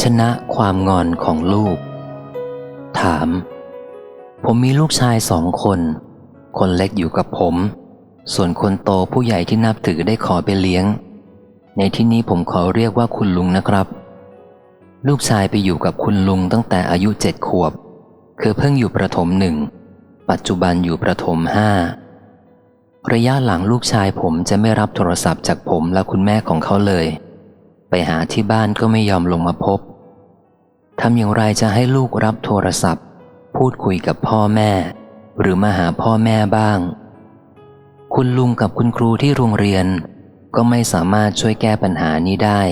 ชนะความงอนของลูก ถาม ผมมีลูกชายสองคน คนเล็กอยู่กับผม ส่วนคนโตผู้ใหญ่ที่นับถือได้ขอไปเลี้ยง ในที่นี้ผมขอเรียกว่าคุณลุงนะครับ ลูกชายไปอยู่กับคุณลุงตั้งแต่อายุเจ็ดขวบ คือเพิ่งอยู่ประถมหนึ่ง ปัจจุบันอยู่ประถมห้าระยะหลังลูกชายผมจะไม่รับโทรศัพท์จากผมและคุณแม่ของเขาเลย ไปหาที่บ้านก็ไม่ยอมลงมาพบทำอย่างไรจะให้ลูกรับโทรศัพท์ พูดคุยกับพ่อแม่ หรือมาหาพ่อแม่บ้าง คุณลุงกับคุณครูที่โรงเรียน ก็ไม่สามารถช่วยแก้ปัญหานี้ได้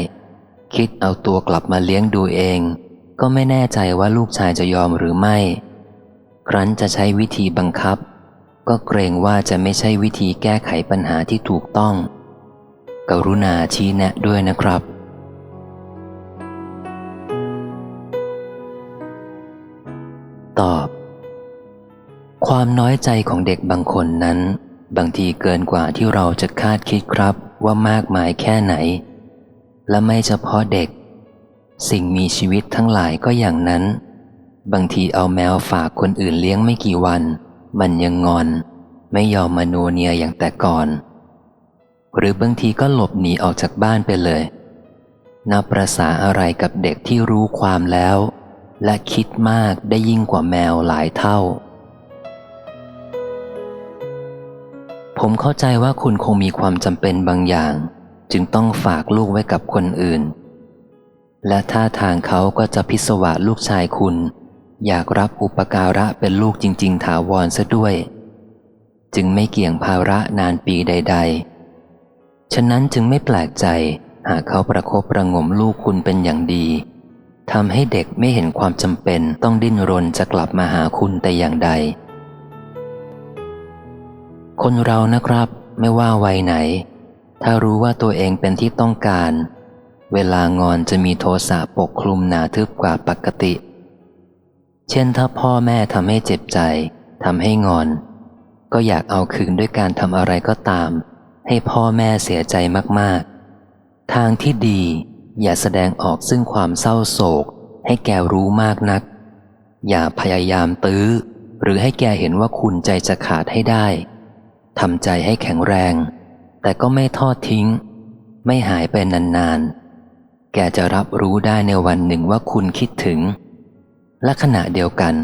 คิดเอาตัวกลับมาเลี้ยงดูเอง ก็ไม่แน่ใจว่าลูกชายจะยอมหรือไม่ ครั้นจะใช้วิธีบังคับ ก็เกรงว่าจะไม่ใช่วิธีแก้ไขปัญหาที่ถูกต้อง กรุณาชี้แนะด้วยนะครับ ตอบ ความน้อยใจของเด็กบางคนนั้น บางทีเกินกว่าที่เราจะคาดคิดครับว่ามากมายแค่ไหน และไม่เฉพาะเด็ก สิ่งมีชีวิตทั้งหลายก็อย่างนั้น บางทีเอาแมวฝากคนอื่นเลี้ยงไม่กี่วัน มันยังงอน ไม่ยอมมาโนเนียอย่างแต่ก่อน หรือบางทีก็หลบหนีออกจากบ้านไปเลยนับประษาอะไรกับเด็กที่รู้ความแล้ว และคิดมากได้ยิ่งกว่าแมวหลายเท่า ผมเข้าใจว่าคุณคงมีความจำเป็นบางอย่าง จึงต้องฝากลูกไว้กับคนอื่น และท่าทางเขาก็จะพิศวาลูกชายคุณ อยากรับอุปการะเป็นลูกจริง ๆ ถาวรซะด้วย จึงไม่เกี่ยงภาระนานปีใด ๆ ฉะนั้นจึงไม่แปลกใจหากเขาประคบประงมลูกคุณเป็นอย่างดี ทำให้เด็กไม่เห็นความจำเป็นต้องดิ้นรนจะกลับมาหาคุณแต่อย่างใด คนเรานะครับ ไม่ว่าวัยไหน ถ้ารู้ว่าตัวเองเป็นที่ต้องการ เวลางอนจะมีโทสะปกคลุมหนาทึบกว่าปกติ เช่นถ้าพ่อแม่ทำให้เจ็บใจทำให้งอน ก็อยากเอาคืนด้วยการทำอะไรก็ตาม ให้พ่อแม่เสียใจมากๆ ทางที่ดี อย่าแสดงออกซึ่งความเศร้าโศก ให้แกรู้มากนัก อย่าพยายามตื้อ หรือให้แกเห็นว่าคุณใจจะขาดให้ได้ทำใจให้แข็งแรง แต่ก็ไม่ทอดทิ้ง ไม่หายไปนานๆ แกจะรับรู้ได้ในวันหนึ่งว่าคุณคิดถึง และขณะเดียวกัน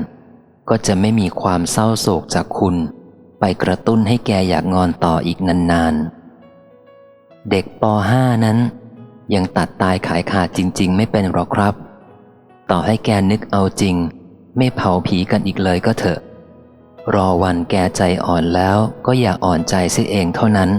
ก็จะไม่มีความเศร้าโศกจากคุณ ไปกระตุ้นให้แกอยากงอนต่ออีกนานๆ เด็กป .5 นั้น ยังตัดตายขายขาดจริง ๆ ไม่เป็นหรอกครับ ต่อให้แกนึกเอาจริง ไม่เผาผีกันอีกเลยก็เถอะ รอวันแกใจอ่อนแล้วก็อย่าอ่อนใจเสียเองเท่านั้น